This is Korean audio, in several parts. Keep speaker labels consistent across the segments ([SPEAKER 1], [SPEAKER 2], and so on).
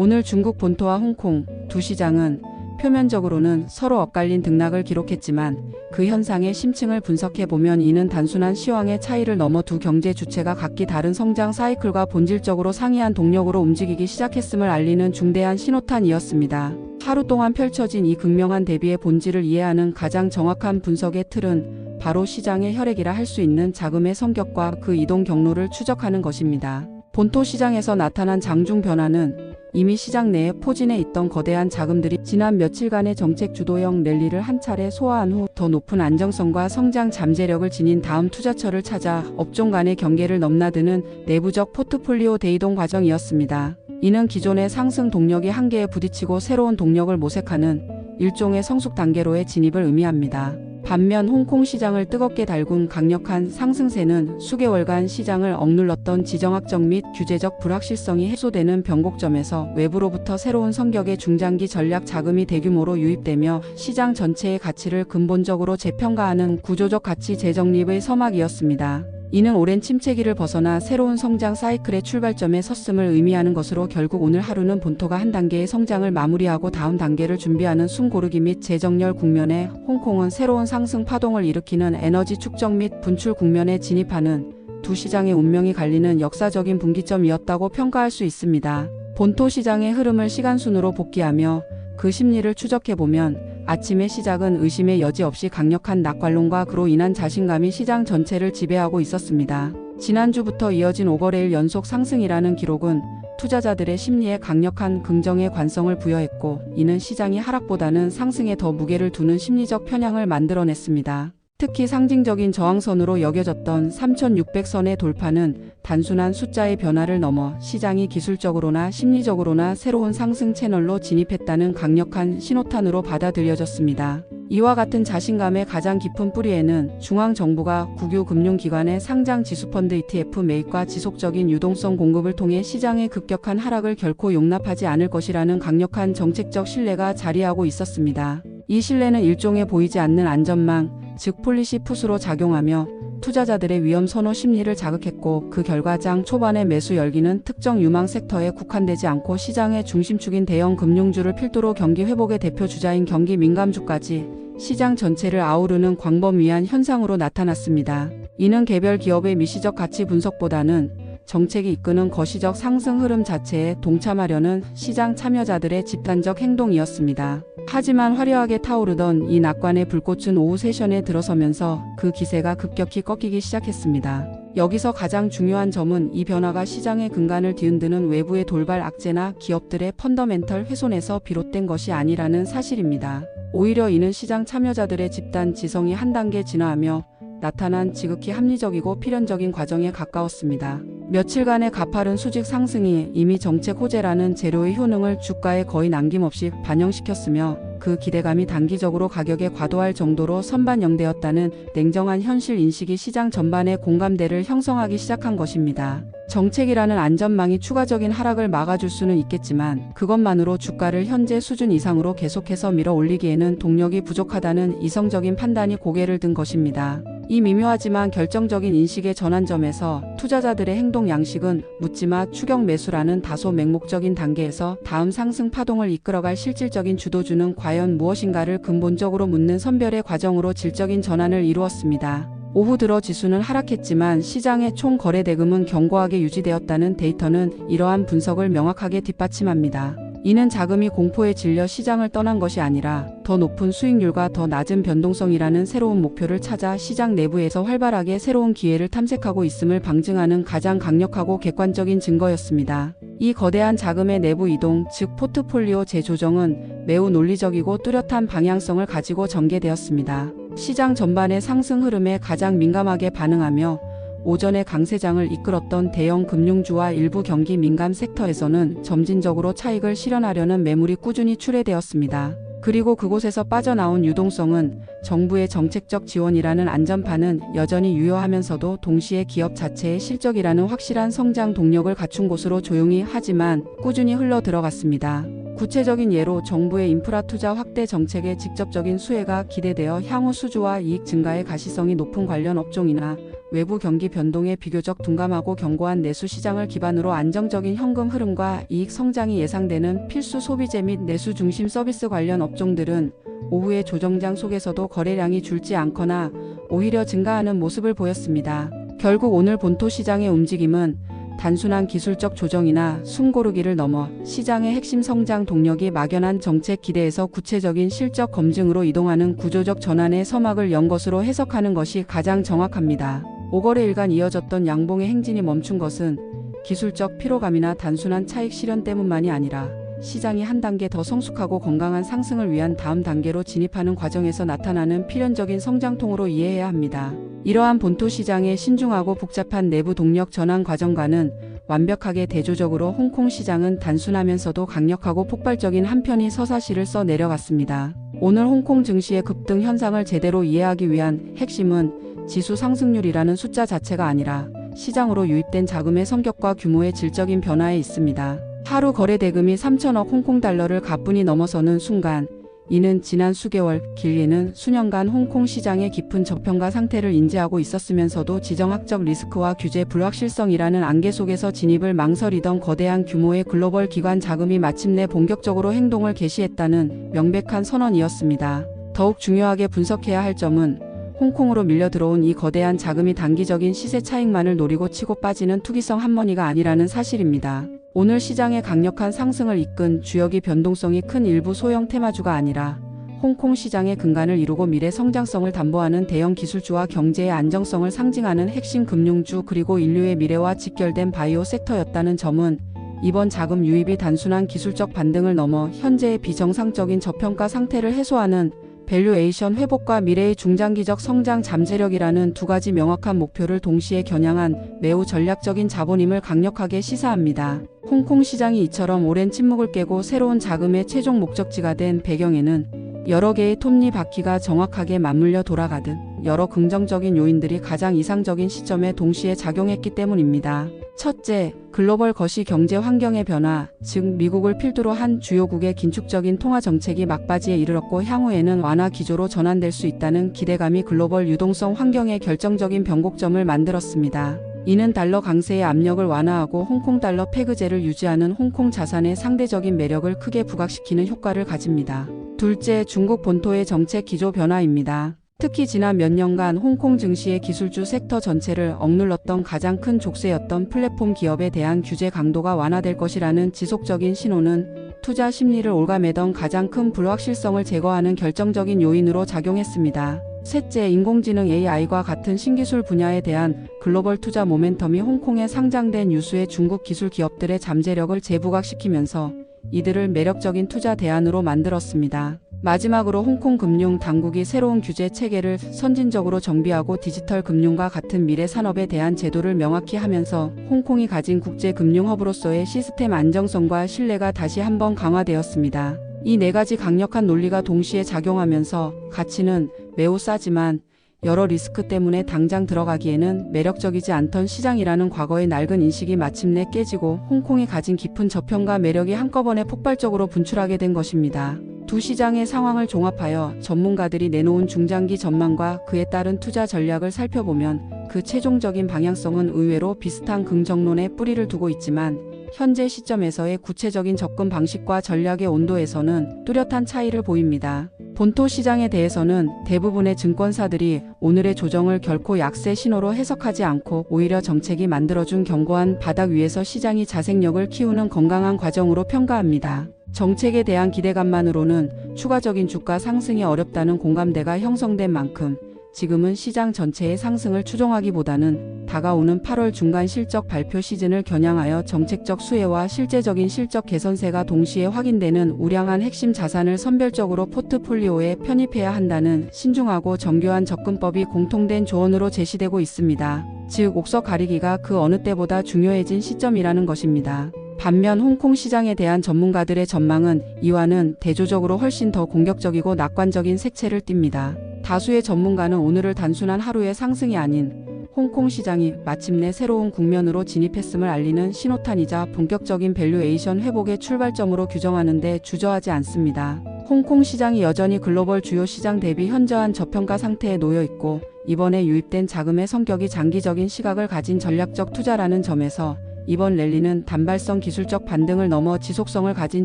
[SPEAKER 1] 오늘 중국 본토와 홍콩 두 시장은 표면적으로는 서로 엇갈린 등락을 기록했지만 그 현상의 심층을 분석해 보면 이는 단순한 시황의 차이를 넘어 두 경제 주체가 각기 다른 성장 사이클과 본질적으로 상이한 동력으로 움직이기 시작했음을 알리는 중대한 신호탄이었습니다. 하루 동안 펼쳐진 이 극명한 대비의 본질을 이해하는 가장 정확한 분석의 틀은 바로 시장의 혈액이라 할 수 있는 자금의 성격과 그 이동 경로를 추적하는 것입니다. 본토 시장에서 나타난 장중 변화는 이미 시장 내에 포진해 있던 거대한 자금들이 지난 며칠간의 정책 주도형 랠리를 한 차례 소화한 후 더 높은 안정성과 성장 잠재력을 지닌 다음 투자처를 찾아 업종 간의 경계를 넘나드는 내부적 포트폴리오 대이동 과정이었습니다. 이는 기존의 상승 동력이 한계에 부딪히고 새로운 동력을 모색하는 일종의 성숙 단계로의 진입을 의미합니다. 반면 홍콩 시장을 뜨겁게 달군 강력한 상승세는 수개월간 시장을 억눌렀던 지정학적 및 규제적 불확실성이 해소되는 변곡점에서 외부로부터 새로운 성격의 중장기 전략 자금이 대규모로 유입되며 시장 전체의 가치를 근본적으로 재평가하는 구조적 가치 재정립의 서막이었습니다. 이는 오랜 침체기를 벗어나 새로운 성장 사이클의 출발점에 섰음을 의미하는 것으로 결국 오늘 하루는 본토가 한 단계의 성장을 마무리하고 다음 단계를 준비하는 숨 고르기 및 재정렬 국면에 홍콩은 새로운 상승 파동을 일으키는 에너지 축적 및 분출 국면에 진입하는 두 시장의 운명이 갈리는 역사적인 분기점이었다고 평가할 수 있습니다. 본토 시장의 흐름을 시간순으로 복귀하며 그 심리를 추적해보면 아침의 시작은 의심의 여지 없이 강력한 낙관론과 그로 인한 자신감이 시장 전체를 지배하고 있었습니다. 지난주부터 이어진 오거레일 연속 상승이라는 기록은 투자자들의 심리에 강력한 긍정의 관성을 부여했고 이는 시장이 하락보다는 상승에 더 무게를 두는 심리적 편향을 만들어냈습니다. 특히 상징적인 저항선으로 여겨졌던 3600선의 돌파는 단순한 숫자의 변화를 넘어 시장이 기술적으로나 심리적으로나 새로운 상승 채널로 진입했다는 강력한 신호탄으로 받아들여졌습니다. 이와 같은 자신감의 가장 깊은 뿌리에는 중앙정부가 국유 금융기관의 상장 지수펀드 ETF 매입과 지속적인 유동성 공급을 통해 시장의 급격한 하락을 결코 용납하지 않을 것이라는 강력한 정책적 신뢰가 자리하고 있었습니다. 이 신뢰는 일종의 보이지 않는 안전망, 즉 폴리시 풋으로 작용하며 투자자들의 위험 선호 심리를 자극했고 그 결과 장 초반의 매수 열기는 특정 유망 섹터에 국한되지 않고 시장의 중심축인 대형 금융주를 필두로 경기 회복의 대표 주자인 경기 민감주까지 시장 전체를 아우르는 광범위한 현상으로 나타났습니다. 이는 개별 기업의 미시적 가치 분석보다는 정책이 이끄는 거시적 상승 흐름 자체에 동참하려는 시장 참여자들의 집단적 행동이었습니다. 하지만 화려하게 타오르던 이 낙관의 불꽃은 오후 세션에 들어서면서 그 기세가 급격히 꺾이기 시작했습니다. 여기서 가장 중요한 점은 이 변화가 시장의 근간을 뒤흔드는 외부의 돌발 악재나 기업들의 펀더멘털 훼손에서 비롯된 것이 아니라는 사실입니다. 오히려 이는 시장 참여자들의 집단 지성이 한 단계 진화하며 나타난 지극히 합리적이고 필연적인 과정에 가까웠습니다. 며칠간의 가파른 수직 상승이 이미 정책 호재라는 재료의 효능을 주가에 거의 남김없이 반영시켰으며 그 기대감이 단기적으로 가격에 과도할 정도로 선반영되었다는 냉정한 현실 인식이 시장 전반의 공감대를 형성하기 시작한 것입니다. 정책이라는 안전망이 추가적인 하락을 막아줄 수는 있겠지만 그것만으로 주가를 현재 수준 이상으로 계속해서 밀어 올리기에는 동력이 부족하다는 이성적인 판단이 고개를 든 것입니다. 이 미묘하지만 결정적인 인식의 전환점에서 투자자들의 행동 양식은 묻지마 추격 매수라는 다소 맹목적인 단계에서 다음 상승 파동을 이끌어갈 실질적인 주도주는 과연 무엇인가를 근본적으로 묻는 선별의 과정으로 질적인 전환을 이루었습니다. 오후 들어 지수는 하락했지만 시장의 총 거래 대금은 견고하게 유지되었다는 데이터는 이러한 분석을 명확하게 뒷받침합니다. 이는 자금이 공포에 질려 시장을 떠난 것이 아니라 더 높은 수익률과 더 낮은 변동성이라는 새로운 목표를 찾아 시장 내부에서 활발하게 새로운 기회를 탐색하고 있음을 방증하는 가장 강력하고 객관적인 증거였습니다. 이 거대한 자금의 내부 이동, 즉 포트폴리오 재조정은 매우 논리적이고 뚜렷한 방향성을 가지고 전개되었습니다. 시장 전반의 상승 흐름에 가장 민감하게 반응하며 오전에 강세장을 이끌었던 대형 금융주와 일부 경기 민감 섹터에서는 점진적으로 차익을 실현하려는 매물이 꾸준히 출회되었습니다. 그리고 그곳에서 빠져나온 유동성은 정부의 정책적 지원이라는 안전판은 여전히 유효하면서도 동시에 기업 자체의 실적이라는 확실한 성장 동력을 갖춘 곳으로 조용히 하지만 꾸준히 흘러 들어갔습니다. 구체적인 예로 정부의 인프라 투자 확대 정책의 직접적인 수혜가 기대되어 향후 수주와 이익 증가의 가시성이 높은 관련 업종이나 외부 경기 변동에 비교적 둔감하고 견고한 내수 시장을 기반으로 안정적인 현금 흐름과 이익 성장이 예상되는 필수 소비재 및 내수 중심 서비스 관련 업종들은 오후의 조정장 속에서도 거래량이 줄지 않거나 오히려 증가하는 모습을 보였습니다. 결국 오늘 본토 시장의 움직임은 단순한 기술적 조정이나 숨고르기를 넘어 시장의 핵심 성장 동력이 막연한 정책 기대에서 구체적인 실적 검증으로 이동하는 구조적 전환의 서막을 연 것으로 해석하는 것이 가장 정확합니다. 5거래 일간 이어졌던 양봉의 행진이 멈춘 것은 기술적 피로감이나 단순한 차익 실현 때문만이 아니라 시장이 한 단계 더 성숙하고 건강한 상승을 위한 다음 단계로 진입하는 과정에서 나타나는 필연적인 성장통으로 이해해야 합니다. 이러한 본토 시장의 신중하고 복잡한 내부 동력 전환 과정과는 완벽하게 대조적으로 홍콩 시장은 단순하면서도 강력하고 폭발적인 한 편이 서사시를 써 내려갔습니다. 오늘 홍콩 증시의 급등 현상을 제대로 이해하기 위한 핵심은 지수 상승률이라는 숫자 자체가 아니라 시장으로 유입된 자금의 성격과 규모의 질적인 변화에 있습니다. 하루 거래 대금이 3천억 홍콩 달러를 가뿐히 넘어서는 순간 이는 지난 수개월, 길게는 수년간 홍콩 시장의 깊은 저평가 상태를 인지하고 있었으면서도 지정학적 리스크와 규제 불확실성이라는 안개 속에서 진입을 망설이던 거대한 규모의 글로벌 기관 자금이 마침내 본격적으로 행동을 개시했다는 명백한 선언이었습니다. 더욱 중요하게 분석해야 할 점은 홍콩으로 밀려 들어온 이 거대한 자금이 단기적인 시세 차익만을 노리고 치고 빠지는 투기성 한머니가 아니라는 사실입니다. 오늘 시장의 강력한 상승을 이끈 주역이 변동성이 큰 일부 소형 테마주가 아니라 홍콩 시장의 근간을 이루고 미래 성장성을 담보하는 대형 기술주와 경제의 안정성을 상징하는 핵심 금융주 그리고 인류의 미래와 직결된 바이오 섹터였다는 점은 이번 자금 유입이 단순한 기술적 반등을 넘어 현재의 비정상적인 저평가 상태를 해소하는 밸류에이션 회복과 미래의 중장기적 성장 잠재력이라는 두 가지 명확한 목표를 동시에 겨냥한 매우 전략적인 자본임을 강력하게 시사합니다. 홍콩 시장이 이처럼 오랜 침묵을 깨고 새로운 자금의 최종 목적지가 된 배경에는 여러 개의 톱니바퀴가 정확하게 맞물려 돌아가듯 여러 긍정적인 요인들이 가장 이상적인 시점에 동시에 작용했기 때문입니다. 첫째, 글로벌 거시 경제 환경의 변화, 즉 미국을 필두로 한 주요국의 긴축적인 통화 정책이 막바지에 이르렀고 향후에는 완화 기조로 전환될 수 있다는 기대감이 글로벌 유동성 환경의 결정적인 변곡점을 만들었습니다. 이는 달러 강세의 압력을 완화하고 홍콩 달러 페그제를 유지하는 홍콩 자산의 상대적인 매력을 크게 부각시키는 효과를 가집니다. 둘째, 중국 본토의 정책 기조 변화입니다. 특히 지난 몇 년간 홍콩 증시의 기술주 섹터 전체를 억눌렀던 가장 큰 족쇄였던 플랫폼 기업에 대한 규제 강도가 완화될 것이라는 지속적인 신호는 투자 심리를 올가매던 가장 큰 불확실성을 제거하는 결정적인 요인으로 작용했습니다. 셋째, 인공지능 AI과 같은 신기술 분야에 대한 글로벌 투자 모멘텀이 홍콩에 상장된 유수의 중국 기술 기업들의 잠재력을 재부각시키면서 이들을 매력적인 투자 대안으로 만들었습니다. 마지막으로 홍콩 금융 당국이 새로운 규제 체계를 선진적으로 정비하고 디지털 금융과 같은 미래 산업에 대한 제도를 명확히 하면서 홍콩이 가진 국제 금융 허브로서의 시스템 안정성과 신뢰가 다시 한번 강화되었습니다. 이 네 가지 강력한 논리가 동시에 작용하면서 가치는 매우 싸지만 여러 리스크 때문에 당장 들어가기에는 매력적이지 않던 시장이라는 과거의 낡은 인식이 마침내 깨지고 홍콩이 가진 깊은 저평가 매력이 한꺼번에 폭발적으로 분출하게 된 것입니다. 두 시장의 상황을 종합하여 전문가들이 내놓은 중장기 전망과 그에 따른 투자 전략을 살펴보면 그 최종적인 방향성은 의외로 비슷한 긍정론에 뿌리를 두고 있지만 현재 시점에서의 구체적인 접근 방식과 전략의 온도에서는 뚜렷한 차이를 보입니다. 본토 시장에 대해서는 대부분의 증권사들이 오늘의 조정을 결코 약세 신호로 해석하지 않고 오히려 정책이 만들어준 견고한 바닥 위에서 시장이 자생력을 키우는 건강한 과정으로 평가합니다. 정책에 대한 기대감만으로는 추가적인 주가 상승이 어렵다는 공감대가 형성된 만큼 지금은 시장 전체의 상승을 추종하기보다는 다가오는 8월 중간 실적 발표 시즌을 겨냥하여 정책적 수혜와 실제적인 실적 개선세가 동시에 확인되는 우량한 핵심 자산을 선별적으로 포트폴리오에 편입해야 한다는 신중하고 정교한 접근법이 공통된 조언으로 제시되고 있습니다. 즉, 옥석 가리기가 그 어느 때보다 중요해진 시점이라는 것입니다. 반면 홍콩 시장에 대한 전문가들의 전망은 이와는 대조적으로 훨씬 더 공격적이고 낙관적인 색채를 띱니다. 다수의 전문가는 오늘을 단순한 하루의 상승이 아닌 홍콩 시장이 마침내 새로운 국면으로 진입했음을 알리는 신호탄이자 본격적인 밸류에이션 회복의 출발점으로 규정하는데 주저하지 않습니다. 홍콩 시장이 여전히 글로벌 주요 시장 대비 현저한 저평가 상태에 놓여 있고 이번에 유입된 자금의 성격이 장기적인 시각을 가진 전략적 투자라는 점에서 이번 랠리는 단발성 기술적 반등을 넘어 지속성을 가진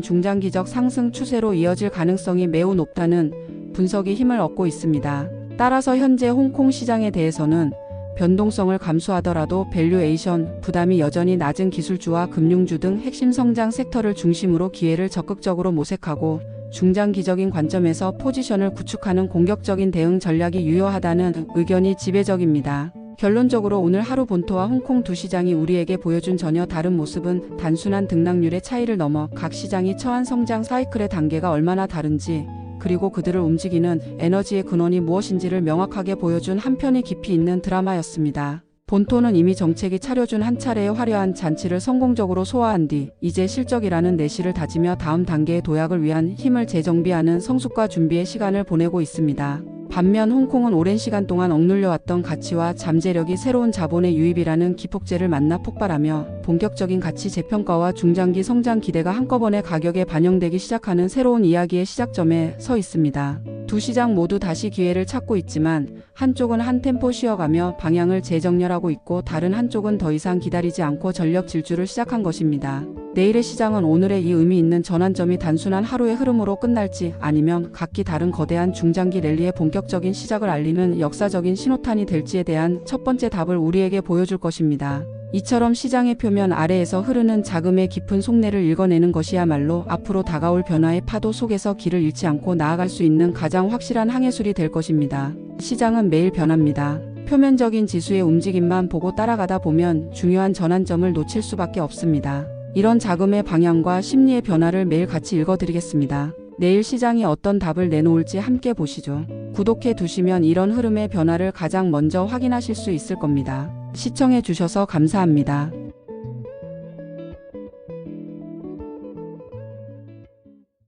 [SPEAKER 1] 중장기적 상승 추세로 이어질 가능성이 매우 높다는 분석이 힘을 얻고 있습니다. 따라서 현재 홍콩 시장에 대해서는 변동성을 감수하더라도 밸류에이션 부담이 여전히 낮은 기술주와 금융주 등 핵심 성장 섹터를 중심으로 기회를 적극적으로 모색하고 중장기적인 관점에서 포지션을 구축하는 공격적인 대응 전략이 유효하다는 의견이 지배적입니다. 결론적으로 오늘 하루 본토와 홍콩 두 시장이 우리에게 보여준 전혀 다른 모습은 단순한 등락률의 차이를 넘어 각 시장이 처한 성장 사이클의 단계가 얼마나 다른지 그리고 그들을 움직이는 에너지의 근원이 무엇인지를 명확하게 보여준 한편의 깊이 있는 드라마였습니다. 본토는 이미 정책이 차려준 한 차례의 화려한 잔치를 성공적으로 소화한 뒤 이제 실적이라는 내실을 다지며 다음 단계의 도약을 위한 힘을 재정비하는 성숙과 준비의 시간을 보내고 있습니다. 반면 홍콩은 오랜 시간 동안 억눌려 왔던 가치와 잠재력이 새로운 자본의 유입이라는 기폭제를 만나 폭발하며 본격적인 가치 재평가와 중장기 성장 기대가 한꺼번에 가격에 반영되기 시작하는 새로운 이야기의 시작점에 서 있습니다. 두 시장 모두 다시 기회를 찾고 있지만 한쪽은 한 템포 쉬어가며 방향을 재정렬하고 있고 다른 한쪽은 더 이상 기다리지 않고 전력 질주를 시작한 것입니다. 내일의 시장은 오늘의 이 의미 있는 전환점이 단순한 하루의 흐름으로 끝날지 아니면 각기 다른 거대한 중장기 랠리의 본격적인 시작을 알리는 역사적인 신호탄이 될지에 대한 첫 번째 답을 우리에게 보여줄 것입니다. 이처럼 시장의 표면 아래에서 흐르는 자금의 깊은 속내를 읽어내는 것이야말로 앞으로 다가올 변화의 파도 속에서 길을 잃지 않고 나아갈 수 있는 가장 확실한 항해술이 될 것입니다. 시장은 매일 변합니다. 표면적인 지수의 움직임만 보고 따라가다 보면 중요한 전환점을 놓칠 수밖에 없습니다. 이런 자금의 방향과 심리의 변화를 매일 같이 읽어드리겠습니다. 내일 시장이 어떤 답을 내놓을지 함께 보시죠. 구독해 두시면 이런 흐름의 변화를 가장 먼저 확인하실 수 있을 겁니다. 시청해 주셔서 감사합니다.